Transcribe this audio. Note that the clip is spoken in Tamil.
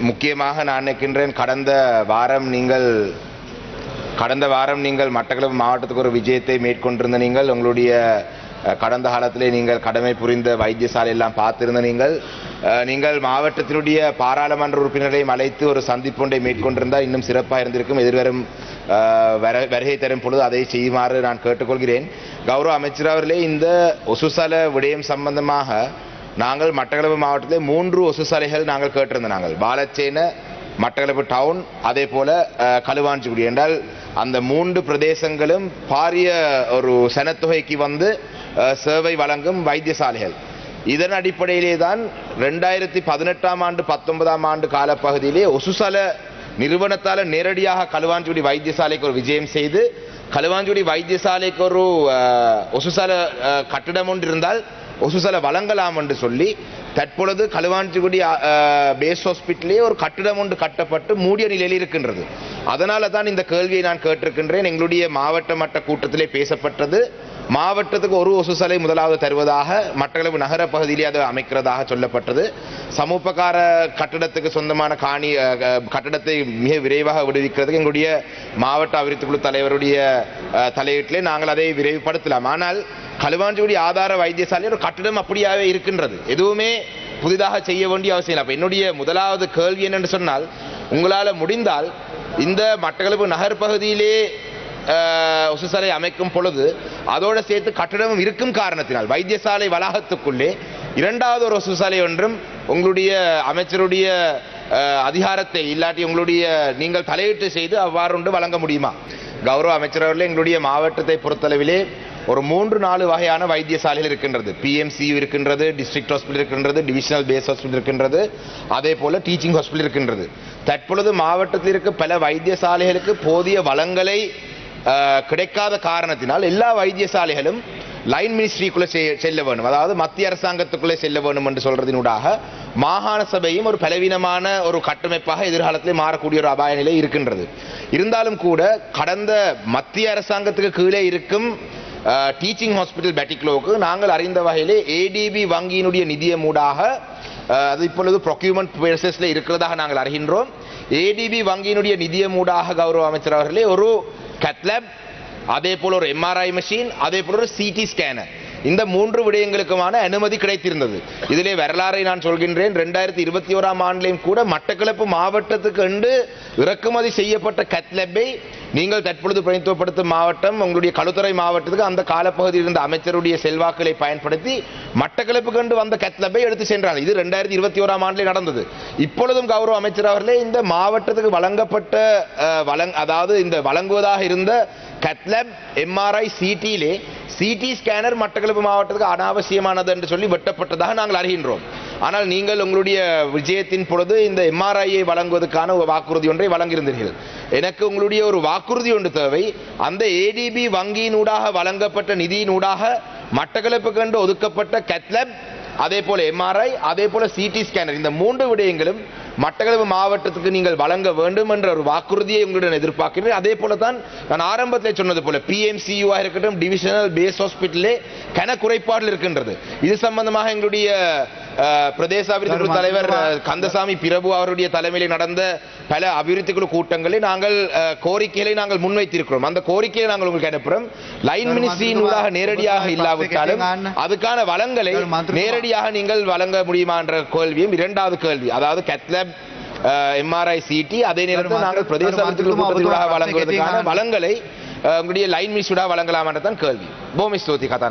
முக்கியமாக நான் நினைக்கின்றேன் கடந்த வாரம் நீங்கள் கடந்த வாரம் நீங்கள் மட்டக்களப்பு மாவட்டத்துக்கு ஒரு விஜயத்தை மேற்கொண்டிருந்த நீங்கள் உங்களுடைய கடந்த காலத்திலே நீங்கள் கடமை புரிந்த வைத்தியசாலை எல்லாம் பார்த்திருந்த நீங்கள் நீங்கள் மாவட்டத்தினுடைய பாராளுமன்ற உறுப்பினரையும் அழைத்து ஒரு சந்திப்புண்டை மேற்கொண்டிருந்தால் இன்னும் சிறப்பாக இருந்திருக்கும் எதிர்வரும் வர- வருகை தரும் பொழுது அதை செய்யுமாறு நான் கேட்டுக்கொள்கிறேன். கௌரவ அமைச்சர் அவர்களே இந்த ஒசுசல விடயம் சம்பந்தமாக நாங்கள் மட்டக்களப்பு மாவட்டத்தில் மூன்று ஒசு சாலைகள் நாங்கள் கேட்டிருந்தோம் நாங்கள். பாலச்சேன மட்டக்களப்பு டவுன் அதே போல அஹ், களுவாஞ்சிக்குடி என்றால் அந்த மூன்று பிரதேசங்களும் பாரிய ஒரு சனத்தொகைக்கு வந்து சேவை வழங்கும் வைத்தியசாலைகள். இதன் அடிப்படையிலே தான் ரெண்டாயிரத்தி பதினெட்டாம் ஆண்டு பத்தொன்பதாம் ஆண்டு காலப்பகுதியிலே ஒசுசல நிறுவனத்தால் நேரடியாக களுவாஞ்சிக்குடி வைத்தியசாலைக்கு ஒரு விஜயம் செய்து களுவாஞ்சிக்குடி வைத்தியசாலைக்கு ஒரு அஹ், ஒசுசல கட்டிடம் ஒன்று இருந்தால் ஒசுசல வழங்கலாம் என்று சொல்லி தற்பொழுது களுவாஞ்சிக்குடி பேஸ் ஹாஸ்பிட்டலே ஒரு கட்டிடம் ஒன்று கட்டப்பட்டு மூடிய நிலையில் இருக்கின்றது. அதனால தான் இந்த கேள்வியை நான் கேட்டிருக்கின்றேன். எங்களுடைய மாவட்ட மட்ட கூட்டத்திலே பேசப்பட்டது. மாவட்டத்துக்கு ஒரு ஒசு சாலை முதலாவது தருவதாக மட்டக்களப்பு நகர பகுதியிலே அது அமைக்கிறதாக சொல்லப்பட்டது. சமூப்பகார கட்டடத்துக்கு சொந்தமான காணி கட்டடத்தை கட்டிடத்தை மிக விரைவாக விடுவிக்கிறதுக்கு எங்களுடைய மாவட்ட அபிவிருத்தி குழு தலைவருடைய தலையீட்டிலே நாங்கள் அதை விரைவுபடுத்தலாம். ஆனால் களுவாஞ்சிகுடி ஆதார வைத்தியசாலை ஒரு கட்டிடம் அப்படியாகவே இருக்கின்றது. எதுவுமே புதிதாக செய்ய வேண்டிய அவசியம் இல்லை. அப்போ என்னுடைய முதலாவது கேள்வி என்னென்று சொன்னால் உங்களால் முடிந்தால் இந்த மட்டக்களப்பு நகர் பகுதியிலே உசுசலை ஒசுசாலை அமைக்கும் பொழுது அதோடு சேர்த்து கட்டிடமும் இருக்கும் காரணத்தினால் வைத்தியசாலை வளாகத்துக்குள்ளே இரண்டாவது ஒரு உசுசாலை ஒன்றும் உங்களுடைய அமைச்சருடைய அதிகாரத்தை இல்லாட்டி உங்களுடைய நீங்கள் தலையீட்டு செய்து அவ்வாறு ஒன்று வழங்க முடியுமா? கௌரவ அமைச்சர் அவர்களே எங்களுடைய மாவட்டத்தை பொறுத்தளவிலே ஒரு மூன்று நாலு வகையான வைத்தியசாலைகள் இருக்கின்றது. பிஎம்சியு இருக்கின்றது டிஸ்ட்ரிக்ட் ஹாஸ்பிட்டல் இருக்கின்றது டிவிஷனல் பேஸ் ஹாஸ்பிட்டல் இருக்கின்றது அதே போல் டீச்சிங் ஹாஸ்பிட்டல் இருக்கின்றது. தற்பொழுது மாவட்டத்தில் இருக்க பல வைத்தியசாலைகளுக்கு போதிய வளங்களை கிடைக்காத காரணத்தினால் எல்லா வைத்தியசாலைகளும் லைன் மினிஸ்ட்ரிக்குள்ளே செல்ல வேண்டும். அதாவது மத்திய அரசாங்கத்துக்குள்ளே செல்ல வேண்டும் என்று சொல்றதினூடாக மாகாண சபையும் ஒரு பலவீனமான ஒரு கட்டமைப்பாக எதிர்காலத்திலே மாறக்கூடிய ஒரு அபாய நிலை இருக்கின்றது. இருந்தாலும் கூட கடந்த மத்திய அரசாங்கத்துக்கு கீழே இருக்கும் டீச்சிங் ஹாஸ்பிட்டல் பேட்டிக்லோவுக்கு நாங்கள் அறிந்த வகையிலே ஏடிபி வங்கியினுடைய நிதியமூடாக மூடாக அது இப்பொழுது ப்ரொக்யூமெண்ட் ப்ரோசஸில் இருக்கிறதாக நாங்கள் அறிகின்றோம். ஏடிபி வங்கியினுடைய நிதியமூடாக கௌரவ அமைச்சர் அவர்களே ஒரு கத்லப் அதே போல ஒரு எம்ஆர்ஐ மெஷின் அதே போல ஒரு சிடி ஸ்கேனர் இந்த மூன்று விடயங்களுக்குமான அனுமதி கிடைத்திருந்தது. இதிலே வரலாறை நான் சொல்கின்றேன். ரெண்டாயிரத்தி இருபத்தி ஓராம் ஆண்டிலையும் கூட மட்டக்களப்பு மாவட்டத்துக்கு என்று இறக்குமதி செய்யப்பட்ட கத்லப்பை நீங்கள் தற்பொழுது பிரதித்துவப்படுத்தும் மாவட்டம் உங்களுடைய களுத்துறை மாவட்டத்துக்கு அந்த காலப்பகுதியில் இருந்த அமைச்சருடைய செல்வாக்களை பயன்படுத்தி மட்டக்களப்பு கண்டு வந்த கத்லப்பை எடுத்து சென்றார் இது ரெண்டாயிரத்தி இருபத்தி ஓராம் ஆண்டிலே நடந்தது. இப்பொழுதும் கௌரவ அமைச்சர் அவர்களே இந்த மாவட்டத்துக்கு வழங்கப்பட்ட வழங் அதாவது இந்த வழங்குவதாக இருந்த கத்லப் எம்ஆர்ஐ சிடியிலே சிடி ஸ்கேனர் மட்டக்களப்பு மாவட்டத்துக்கு அனாவசியமானது என்று சொல்லி வெட்டப்பட்டதாக நாங்கள் அறிகின்றோம். ஆனால் நீங்கள் உங்களுடைய விஜயத்தின் பொழுது இந்த எம்ஆர்ஐயை வழங்குவதற்கான ஒரு வாக்குறுதி ஒன்றை வழங்கியிருந்தீர்கள். எனக்கு உங்களுடைய ஒரு வாக்குறுதி ஒன்று தேவை. அந்த ஏடிபி வங்கியினூடாக வழங்கப்பட்ட நிதியினூடாக மட்டக்களப்பு கண்டு ஒதுக்கப்பட்ட கத்லப் அதே போல எம்ஆர்ஐ அதே போல சிடி ஸ்கேனர் இந்த மூன்று விடயங்களும் மட்டக்களப்பு மாவட்டத்துக்கு நீங்கள் வழங்க வேண்டும் என்ற ஒரு வாக்குறுதியை உங்களுடன் எதிர்பார்க்கிறேன். அதே போல தான் நான் ஆரம்பத்தில் சொன்னது போல பிஎம்சியூவா இருக்கட்டும் டிவிஷனல் பேஸ் ஹாஸ்பிட்டலே கன குறைபாடுகள் இருக்கின்றது. இது சம்பந்தமாக எங்களுடைய பிரதேச அபிவிருத்தி குழு தலைவர் கந்தசாமி பிரபு அவருடைய தலைமையில் நடந்த பல அபிவிருத்தி குழு கூட்டங்களில் நாங்கள் கோரிக்கைகளை நாங்கள் முன்வைத்திருக்கிறோம். அந்த கோரிக்கையை நாங்கள் உங்களுக்கு அனுப்புறோம். லைன் மினிஸ்ட்ரியின் ஊடாக நேரடியாக இல்லாவிட்டாலும் அதுக்கான வளங்களை நேரடியாக நீங்கள் வழங்க முடியுமா என்ற கேள்வியும் இரண்டாவது கேள்வி அதாவது கத்லப் எம்ஆர்ஐ சிடி அதே நேரத்தில் நாங்கள் பிரதேச அபிவிருத்தி குழு கூட்டத்தினூடாக வழங்குவதற்கான வளங்களை உங்களுடைய லைன் மினிஸ்டராக வழங்கலாம் என்றதான் கேள்வி. பூமி ஸ்தோதி கதாநாயகன்.